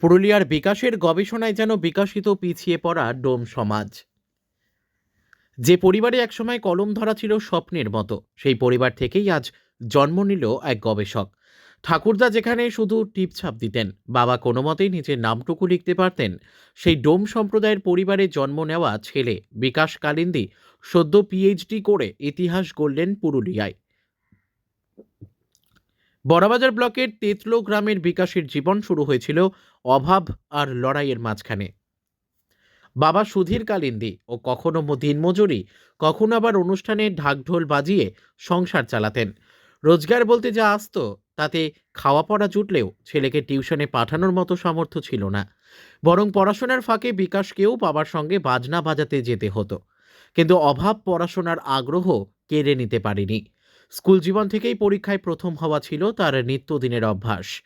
পুরুলিয়ার বিকাশের গবেষণায় যেন বিকাশিত পিছিয়ে পড়া ডোম সমাজ। যে পরিবারে একসময় কলম ধরা ছিল স্বপ্নের মতো, সেই পরিবার থেকেই আজ জন্ম নিল এক গবেষক। ঠাকুরদা যেখানে শুধু টিপছাপ দিতেন, বাবা কোনো মতেই নিজের নামটুকু লিখতে পারতেন, সেই ডোম সম্প্রদায়ের পরিবারে জন্ম নেওয়া ছেলে বিকাশ কালিন্দি সদ্য পিএইচডি করে ইতিহাস গড়লেন পুরুলিয়ায়। বড়বাজার ব্লকের তেতলো গ্রামের বিকাশের জীবন শুরু হয়েছিল অভাব আর লড়াইয়ের মাঝখানে। বাবা সুধীর কালিন্দি ও কখনো দিনমজুরি কখনো আবার অনুষ্ঠানে ঢাকঢোল বাজিয়ে সংসার চালাতেন। রোজগার বলতে যা আসতো, তাতে খাওয়া পড়া জুটলেও ছেলেকে টিউশনে পাঠানোর মতো সামর্থ্য ছিল না। বরং পড়াশোনার ফাঁকে বিকাশকেও বাবার সঙ্গে বাজনা বাজাতে যেতে হতো। কিন্তু অভাব পড়াশোনার আগ্রহ কেড়ে নিতে পারেনি। স্কুল জীবন থেকেই পরীক্ষায় প্রথম হওয়া ছিল তার নিত্যদিনের অভ্যাস।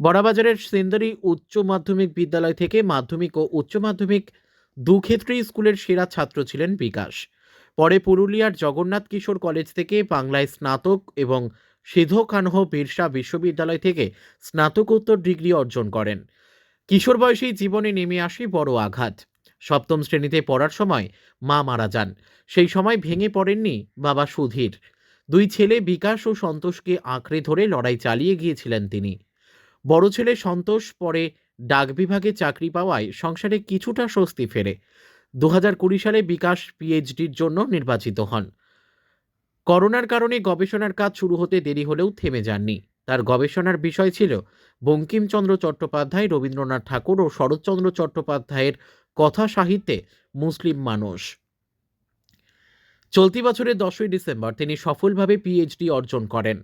বড়াবাজারের সেন্দারি উচ্চ মাধ্যমিক বিদ্যালয় থেকে মাধ্যমিক ও উচ্চ মাধ্যমিক দু ক্ষেত্রেই স্কুলের সেরা ছাত্র ছিলেন বিকাশ। পরে পুরুলিয়ার জগন্নাথ কিশোর কলেজ থেকে বাংলায় স্নাতক এবং সিধো কানহ বিরসা বিশ্ববিদ্যালয় থেকে স্নাতকোত্তর ডিগ্রি অর্জন করেন। কিশোর বয়সেই জীবনে নেমে আসে বড় আঘাত। সপ্তম শ্রেণীতে পড়ার সময় মা মারা যান। সেই সময় ভেঙে পড়েননি বাবা সুধীর। দুই ছেলে বিকাশ ও সন্তোষকে আঁকড়ে ধরে লড়াই চালিয়ে গিয়েছিলেন তিনি। বড় ছেলে সন্তোষ পরে ডাক বিভাগে চাকরি পাওয়ায় সংসারে কিছুটা স্বস্তি ফেরে। দু কুড়ি সালে বিকাশ পিএইচডির জন্য নির্বাচিত হন। করোনার কারণে গবেষণার কাজ শুরু হতে দেরি হলেও থেমে যাননি। তার গবেষণার বিষয় ছিল বঙ্কিমচন্দ্র চট্টোপাধ্যায়, রবীন্দ্রনাথ ঠাকুর ও শরৎচন্দ্র চট্টোপাধ্যায়ের কথা সাহিত্যে মুসলিম মানুষ। চলতি বছরের দশই ডিসেম্বর তিনি সফলভাবে পিএইচডি অর্জন করেন।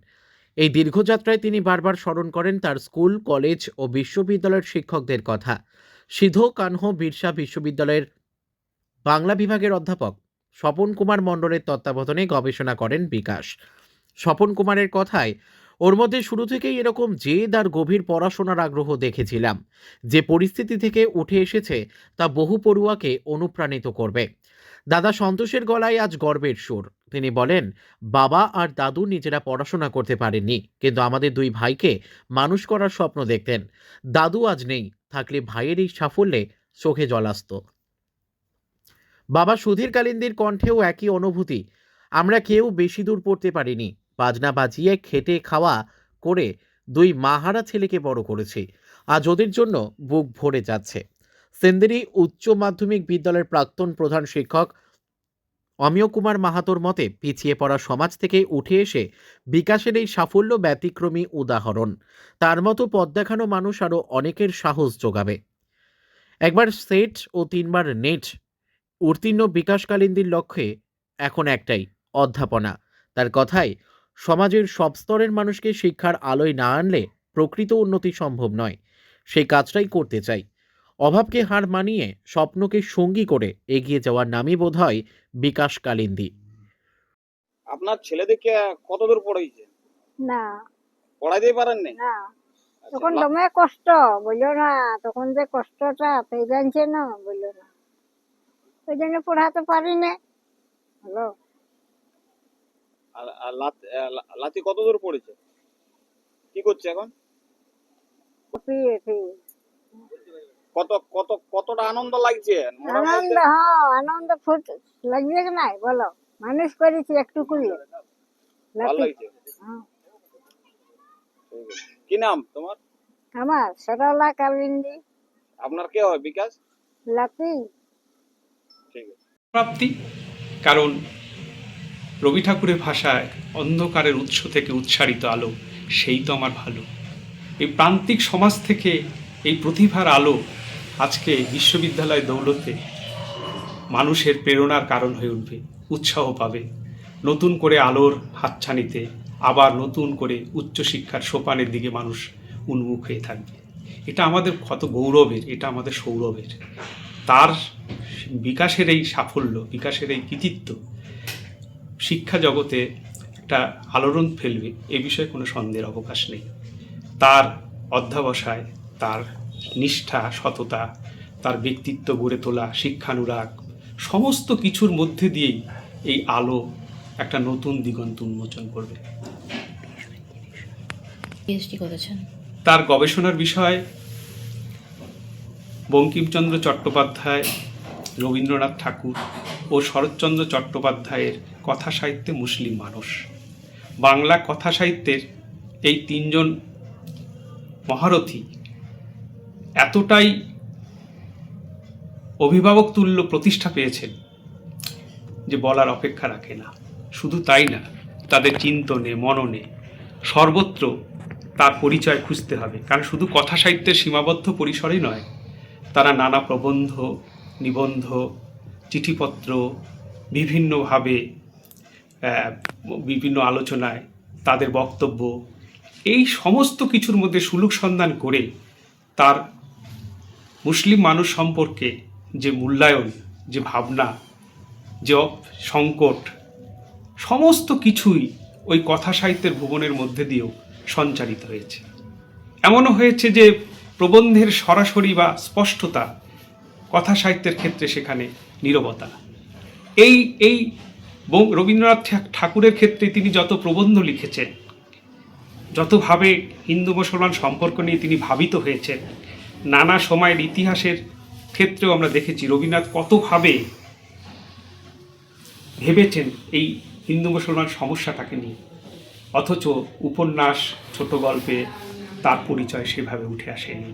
এই দীর্ঘযাত্রায় তিনি বারবার স্মরণ করেন তার স্কুল, কলেজ ও বিশ্ববিদ্যালয়ের শিক্ষকদের কথা। সিধো কানহ বিরসা বিশ্ববিদ্যালয়ের বাংলা বিভাগের অধ্যাপক। স্বপন কুমার মণ্ডলের তত্ত্বাবধানে গবেষণা করেন বিকাশ। স্বপন কুমারের কথায়, ওর মধ্যে শুরু থেকেই এরকম জেদ আর গভীর পড়াশোনার আগ্রহ দেখেছিলাম। যে পরিস্থিতি থেকে উঠে এসেছে তা বহু পড়ুয়াকে অনুপ্রাণিত করবে। দাদা সন্তোষের গলায় আজ গর্বের সুর। তিনি বলেন, বাবা আর দাদু নিজেরা পড়াশোনা করতে পারেননি, কিন্তু আমাদের দুই ভাইকে মানুষ করার স্বপ্ন দেখতেন। দাদু আজ নেই, থাকলে ভাইয়ের এই সাফল্যে চোখে জল আসতো। বাবা সুধীর কালিন্দির কণ্ঠেও একই অনুভূতি, আমরা কেউ বেশি দূর পড়তে পারিনি, বাজনা বাজিয়ে খেটে খাওয়া করে দুই মাহারা ছেলেকে বড় করেছি। আজ ওদের জন্য বুক ভরে যাচ্ছে। সেন্দেরি উচ্চ মাধ্যমিক বিদ্যালয়ের প্রাক্তন প্রধান শিক্ষক অমিয় কুমার মাহাতোর মতে, পিছিয়ে পড়া সমাজ থেকে উঠে এসে বিকাশের এই সাফল্য ব্যতিক্রমী উদাহরণ। তার মতো পথ দেখানো মানুষ আরও অনেকের সাহস যোগাবে। একবার সেট ও তিনবার নেট উত্তীর্ণ বিকাশকালিন্দির লক্ষ্যে এখন একটাই অধ্যাপনা। তার কথায়, সমাজের সব স্তরের মানুষকে শিক্ষার আলোয় না আনলে প্রকৃত উন্নতি সম্ভব নয়। সেই কাজটাই করতে চাই। অভাবকে হার মানিয়ে স্বপ্নকে সঙ্গী করে এগিয়ে যাওয়ার নামই বোধ হয় বিকাশ কালিন্দি আপনার ছেলেদেরকে কত দূর পড়াইছে না। পড়াইতেই পারেননি না? আচ্ছা, তখন দমে কষ্ট বলল না তখন যে কষ্টটা পেয়ে জানছে না বলল না। ওই জন্য পড়াতে পারি না। আর লাত- আহ, লা- লাতি কত দূর পড়েছে? কি করছে এখন? কত কত কতটা আনন্দ লাগছে? আনন্দ হ্যাঁ আনন্দ ফুট লাগবে কি নাই? বলো। মানুষ করেছি একটু করলে ভালো লাগছে। হ্যাঁ। ঠিক আছে। কি নাম তোমার? আমার সরলা কালিন্দি আপনার কে হয় বিকাশ? ঠিক আছে। প্রাপ্তি কারণ রবি ঠাকুরের ভাষায় অন্ধকারের উৎস থেকে উচ্চারিত আলো সেই তো আমার ভালো। এই প্রান্তিক সমাজ থেকে এই প্রতিভার আলো আজকে বিশ্ববিদ্যালয় দৌলতে মানুষের প্রেরণার কারণ হয়ে উঠবে, উৎসাহ পাবে। নতুন করে আলোর হাতছানিতে আবার নতুন করে উচ্চশিক্ষার সোপানের দিকে মানুষ উন্মুখ হয়ে থাকবে। এটা আমাদের কত গৌরবের, এটা আমাদের সৌরভের। তার বিকাশের এই সাফল্য, বিকাশের এই কৃতিত্ব শিক্ষা জগতে একটা আলোড়ন ফেলবে, এ বিষয়ে কোনো সন্দেহের অবকাশ নেই। তার অধ্যাবসায়, তার নিষ্ঠা সততা তার ব্যক্তিত্ব গড়ে তোলা শিক্ষানুরাগ সমস্ত কিছুর মধ্যে দিয়েই এই আলো একটা নতুন দিগন্ত উন্মোচন করবে। তার গবেষণার বিষয় বঙ্কিমচন্দ্র চট্টোপাধ্যায় রবীন্দ্রনাথ ঠাকুর ও শরৎচন্দ্র চট্টোপাধ্যায়ের কথা সাহিত্যে মুসলিম মানুষ। বাংলা কথা সাহিত্যের এই তিনজন মহারথী এতটাই অভিভাবক তুল্য প্রতিষ্ঠা পেয়েছেন যে বলার অপেক্ষা রাখে না। শুধু তাই না, তাদের চিন্তনে, মননে সর্বত্র তার পরিচয় খুঁজতে হবে। কারণ শুধু কথা সাহিত্যের সীমাবদ্ধ পরিসরেই নয়, তারা নানা প্রবন্ধ, নিবন্ধ, চিঠিপত্র, বিভিন্নভাবে বিভিন্ন আলোচনায় তাদের বক্তব্য, এই সমস্ত কিছুর মধ্যে সুলুক সন্ধান করে তার মুসলিম মানুষ সম্পর্কে যে মূল্যায়ন, যে ভাবনা, যে সংকট, সমস্ত কিছুই ওই কথা সাহিত্যের ভুবনের মধ্যে দিয়েও সঞ্চারিত হয়েছে। এমনও হয়েছে যে প্রবন্ধের সরাসরি বা স্পষ্টতা কথা সাহিত্যের ক্ষেত্রে সেখানে নীরবতা। এই এই রবীন্দ্রনাথ ঠাকুরের ক্ষেত্রে তিনি যত প্রবন্ধ লিখেছেন, যতভাবে হিন্দু মুসলমান সম্পর্ক নিয়ে তিনি ভাবিত হয়েছেন নানা সময়ের ইতিহাসের ক্ষেত্রেও আমরা দেখেছি রবীন্দ্রনাথ কতভাবে ভেবেছেন এই হিন্দু মুসলমান সমস্যাটাকে নিয়ে। অথচ উপন্যাস, ছোট গল্পে তার পরিচয় সেভাবে উঠে আসেনি।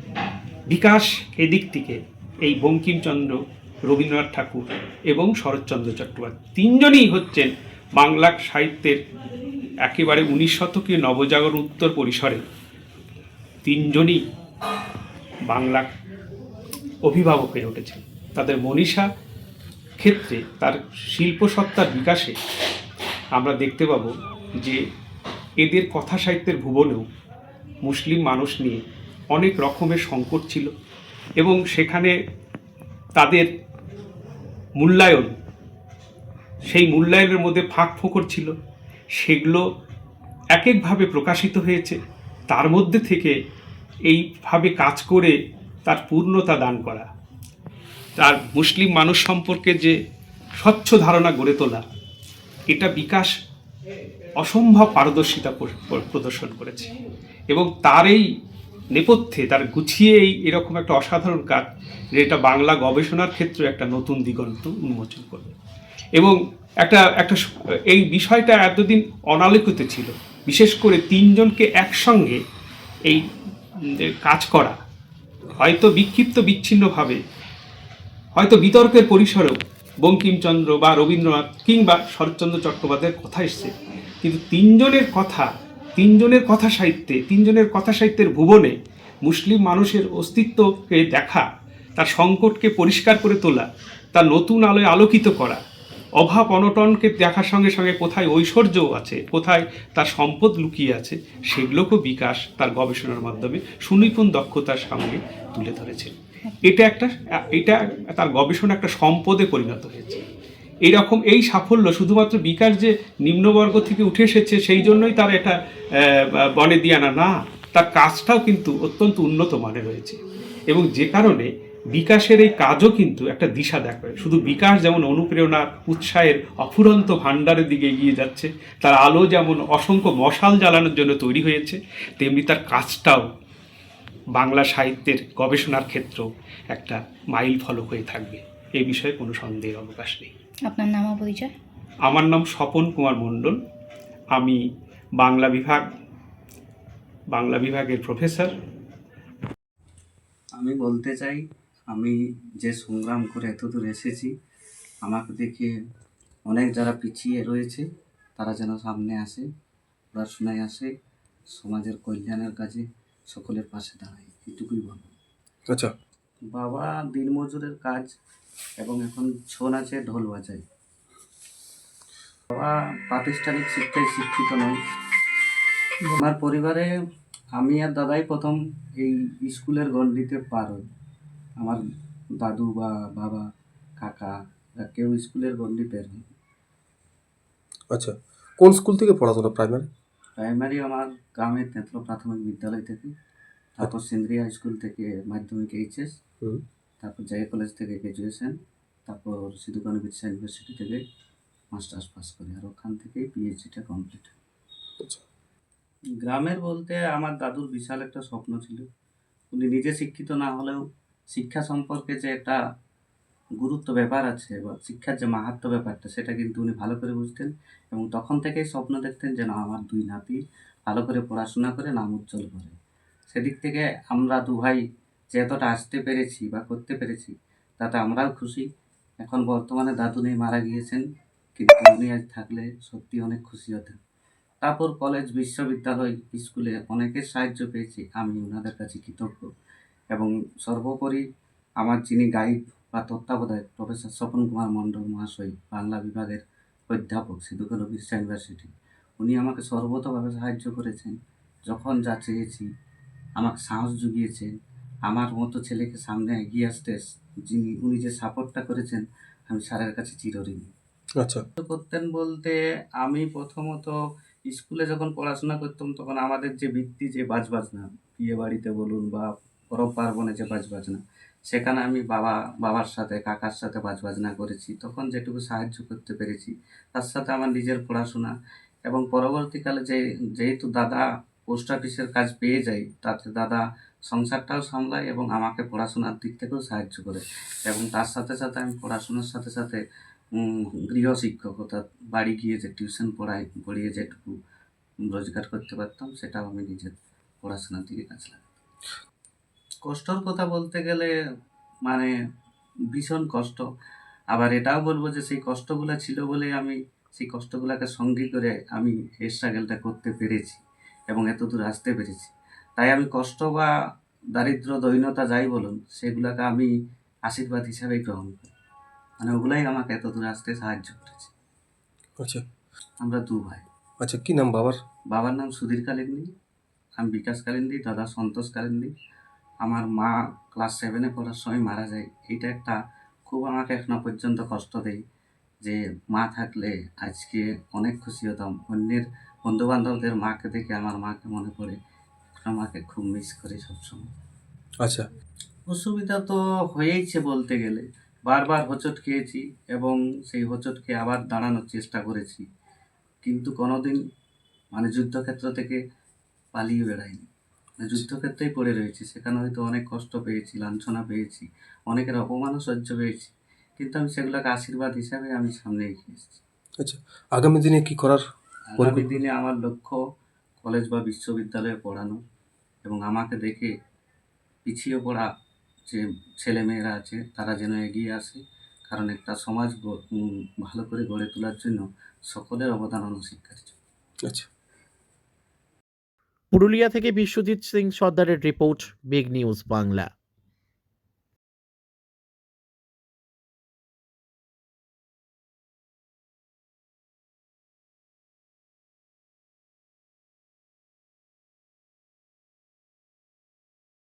বিকাশ এদিক থেকে এই বঙ্কিমচন্দ্র, রবীন্দ্রনাথ ঠাকুর এবং শরৎচন্দ্র চট্টোপাধ্যায় তিনজনই হচ্ছেন বাংলা সাহিত্যের একেবারে উনিশ শতকীয় নবজাগরণ উত্তর পরিসরে। তিনজনই বাংলা অভিভাবক হয়ে উঠেছেন তাদের মনীষা ক্ষেত্রে তার শিল্পসত্তার বিকাশে আমরা দেখতে পাব যে এদের কথা সাহিত্যের ভুবনেও মুসলিম মানুষ নিয়ে অনেক রকমের সংকট ছিল এবং সেখানে তাদের মূল্যায়ন, সেই মূল্যায়নের মধ্যে ফাঁক ফোকর ছিল। সেগুলো এক একভাবে প্রকাশিত হয়েছে। তার মধ্যে থেকে এইভাবে কাজ করে তার পূর্ণতা দান করা। তার মুসলিম মানুষ সম্পর্কে যে স্বচ্ছ ধারণা গড়ে তোলা, এটা বিকাশ অসম্ভব পারদর্শিতা প্র- প্র- প্রদর্শন করেছে। এবং তার এই নেপথ্যে, তার গুছিয়ে এই এরকম একটা অসাধারণ কাজ, যেটা বাংলা গবেষণার ক্ষেত্রে একটা নতুন দিগন্ত উন্মোচন করবে। এবং একটা একটা এই বিষয়টা এতদিন অনালোকিত ছিল। বিশেষ করে তিনজনকে একসঙ্গে এই কাজ করা, হয়তো বিক্ষিপ্ত বিচ্ছিন্নভাবে, হয়তো বিতর্কের পরিসরেও বঙ্কিমচন্দ্র বা রবীন্দ্রনাথ কিংবা শরৎচন্দ্র চট্টোপাধ্যায়ের কথা এসছে। কিন্তু তিনজনের কথা তিনজনের কথা সাহিত্যে, তিনজনের কথা সাহিত্যের ভুবনে মুসলিম মানুষের অস্তিত্বকে দেখা, তার সংকটকে পরিষ্কার করে তোলা, তার নতুন আলোয় আলোকিত করা অভাব অনটনকে দেখার সঙ্গে সঙ্গে কোথায় ঐশ্বর্যও আছে, কোথায় তার সম্পদ লুকিয়ে আছে সেগুলোকেও বিকাশ তার গবেষণার মাধ্যমে সুনিপুণ দক্ষতার সামনে তুলে ধরেছেন এটা একটা, এটা তার গবেষণা একটা সম্পদে পরিণত হয়েছে। এইরকম এই সাফল্য শুধুমাত্র বিকাশ যে নিম্নবর্গ থেকে উঠে এসেছে, সেই জন্যই তার এটা বনে দিয়ানা না, তার কাজটাও কিন্তু অত্যন্ত উন্নত মানের রয়েছে এবং যে কারণে বিকাশের এই কাজও কিন্তু একটা দিশা দেখায়। শুধু বিকাশ যেমন অনুপ্রেরণার উৎসাহের অফুরন্ত ভাণ্ডারের দিকে এগিয়ে যাচ্ছে তার আলো যেমন অসংখ্য মশাল জ্বালানোর জন্য তৈরি হয়েছে তেমনি তার কাজটাও বাংলা সাহিত্যের গবেষণার ক্ষেত্রেও একটা মাইল ফলক হয়ে থাকবে। এই বিষয়ে কোনো সন্দেহের অবকাশ নেই। আপনার নাম ও পরিচয়? আমার নাম স্বপন কুমার মণ্ডল। আমি বাংলা বিভাগ বাংলা বিভাগের প্রফেসর। আমি বলতে চাই আমি যে সংগ্রাম করে এতদূর এসেছি আমাকে দেখে অনেক যারা পিছিয়ে রয়েছে তারা যেন সামনে আসে পড়াশোনায় আসে সমাজের কল্যাণের কাজে সকলের পাশে দাঁড়ায় এটুকুই বলব। আচ্ছা। বাবা দিনমজুরের কাজ এবং এখন ছৌ নাচে ঢোল বাজায়। বাবা প্রাতিষ্ঠানিক শিক্ষায় শিক্ষিত নয়। আমার পরিবারে আমি আর দাদাই প্রথম এই স্কুলের গণ্ডিতে পার হই। আমার দাদু বা বাবা কাকা কেউ স্কুলের গণ্ডি বের হয় আচ্ছা কোন স্কুল থেকে পড়াশোনা? প্রাইমারি? প্রাইমারি আমার গ্রামের তেঁতলো প্রাথমিক বিদ্যালয় থেকে তারপর সিন্দ্রিয়া স্কুল থেকে মাধ্যমিক এইচএস তারপর জায়গা কলেজ থেকে গ্র্যাজুয়েশন তারপর সিধুকানু বিরসা ইউনিভার্সিটি থেকে মাস্টার্স পাস করি আর ওখান থেকেই পিএইচডিটা কমপ্লিট আচ্ছা। গ্রামের বলতে আমার দাদুর বিশাল একটা স্বপ্ন ছিল। উনি নিজে শিক্ষিত না হলেও শিক্ষা সম্পর্কে যে একটা গুরুত্ব ব্যাপার আছে বা শিক্ষার যে মাহাত্ম ব্যাপারটা, সেটা কিন্তু উনি ভালো করে বুঝতেন এবং তখন থেকেই স্বপ্ন দেখতেন যেন আমার দুই নাতি ভালো করে পড়াশোনা করে নাম উজ্জ্বল করে। সেদিক থেকে আমরা দু ভাই যে এতটা আসতে পেরেছি বা করতে পেরেছি, তাতে আমরাও খুশি। এখন বর্তমানে দাদু নেই, মারা গিয়েছেন, কিন্তু উনি আজ থাকলে সত্যি অনেক খুশি হতেন। তারপর কলেজ, বিশ্ববিদ্যালয়, স্কুলে অনেকের সাহায্য পেয়েছি, আমি ওনাদের কাছে কৃতজ্ঞ। এবং সর্বোপরি আমার যিনি গাইড বা তত্ত্বাবধায়ক প্রফেসর স্বপন কুমার মণ্ডল মহাশয় বাংলা বিভাগের অধ্যাপক সিধুকানু বিরসা ইউনিভার্সিটি উনি আমাকে সর্বতভাবে সাহায্য করেছেন। যখন যা চেয়েছি আমাকে সাহস জুগিয়েছেন আমার মতো ছেলেকে সামনে এগিয়ে আসতে যিনি উনি যে সাপোর্টটা করেছেন আমি স্যারের কাছে চিরঋণী। আচ্ছা। করতেন বলতে আমি প্রথমত স্কুলে যখন পড়াশোনা করতাম তখন আমাদের যে বৃত্তি যে বাজ বাজনা বিয়ে বাড়িতে বলুন বা পরব পার্বণে যে বাজ বাজনা। সেখানে আমি বাবা বাবার সাথে কাকার সাথে বাজ বাজনা করেছি। তখন যেটুকু সাহায্য করতে পেরেছি তার সাথে আমার নিজের পড়াশোনা এবং পরবর্তীকালে যে যেহেতু দাদা পোস্ট অফিসের কাজ পেয়ে যাই তাতে দাদা সংসারটাও সামলায় এবং আমাকে পড়াশোনার দিক থেকেও সাহায্য করে। এবং তার সাথে সাথে আমি পড়াশোনার সাথে সাথে উম, অর্থাৎ বাড়ি গিয়ে যে টিউশন পড়াই পড়িয়ে যেটুকু রোজগার করতে পারতাম সেটাও আমি নিজের পড়াশোনার দিকে কাজ কষ্টর কথা বলতে গেলে মানে ভীষণ কষ্ট। আবার এটাও বলব যে সেই কষ্টগুলো ছিল বলে আমি সেই কষ্টগুলোকে সঙ্গী করে আমি এই স্ট্রাগেলটা করতে পেরেছি এবং এত দূর আসতে পেরেছি। তাই আমি কষ্ট বা দারিদ্র দৈন্যতা যাই বলুন সেগুলোকে আমি আশীর্বাদ হিসাবেই গ্রহণ করি। মানে ওগুলাই আমাকে এত দূর আসতে সাহায্য করেছে। আচ্ছা। আমরা দু ভাই। আচ্ছা কি নাম বাবার? বাবার নাম সুধীর কালিন্দি আমি বিকাশ কালিন্দি দাদা সন্তোষ কালিন্দি। আমার মা ক্লাস সেভেনে পড়ার সময় মারা যায়। এটা একটা খুব আমাকে এখনও পর্যন্ত কষ্ট দেয় যে মা থাকলে আজকে অনেক খুশি হতাম। অন্যের বন্ধু বান্ধবদের মাকে দেখে আমার মাকে মনে পড়ে। এখন মাকে খুব মিস করি সবসময়। আচ্ছা। অসুবিধা তো হয়েইছে বলতে গেলে। বারবার হোঁচট খেয়েছি এবং সেই হোঁচট খেয়ে আবার দাঁড়ানোর চেষ্টা করেছি। কিন্তু কোনোদিন মানে যুদ্ধক্ষেত্র থেকে পালিয়ে বেড়াইনি। যুদ্ধক্ষেত্রেই পড়ে রয়েছি। সেখানে হয়তো অনেক কষ্ট পেয়েছি লাঞ্ছনা পেয়েছি অনেকের অপমানও সহ্য পেয়েছি কিন্তু আমি সেগুলোকে আশীর্বাদ হিসাবে আমি সামনে এগিয়ে এসেছি। আচ্ছা আগামী দিনে কি করার আগামী দিনে আমার লক্ষ্য কলেজ বা বিশ্ববিদ্যালয়ে পড়ানো এবং আমাকে দেখে পিছিয়ে পড়া যে ছেলেমেয়েরা আছে তারা যেন এগিয়ে আসে কারণ একটা সমাজ ভালো করে গড়ে তোলার জন্য সকলের অবদান অনস্বীকার্য। আচ্ছা। পুরুলিয়া থেকে বিশ্বজিৎ সিং সর্দারের রিপোর্ট বিগ নিউজ বাংলা।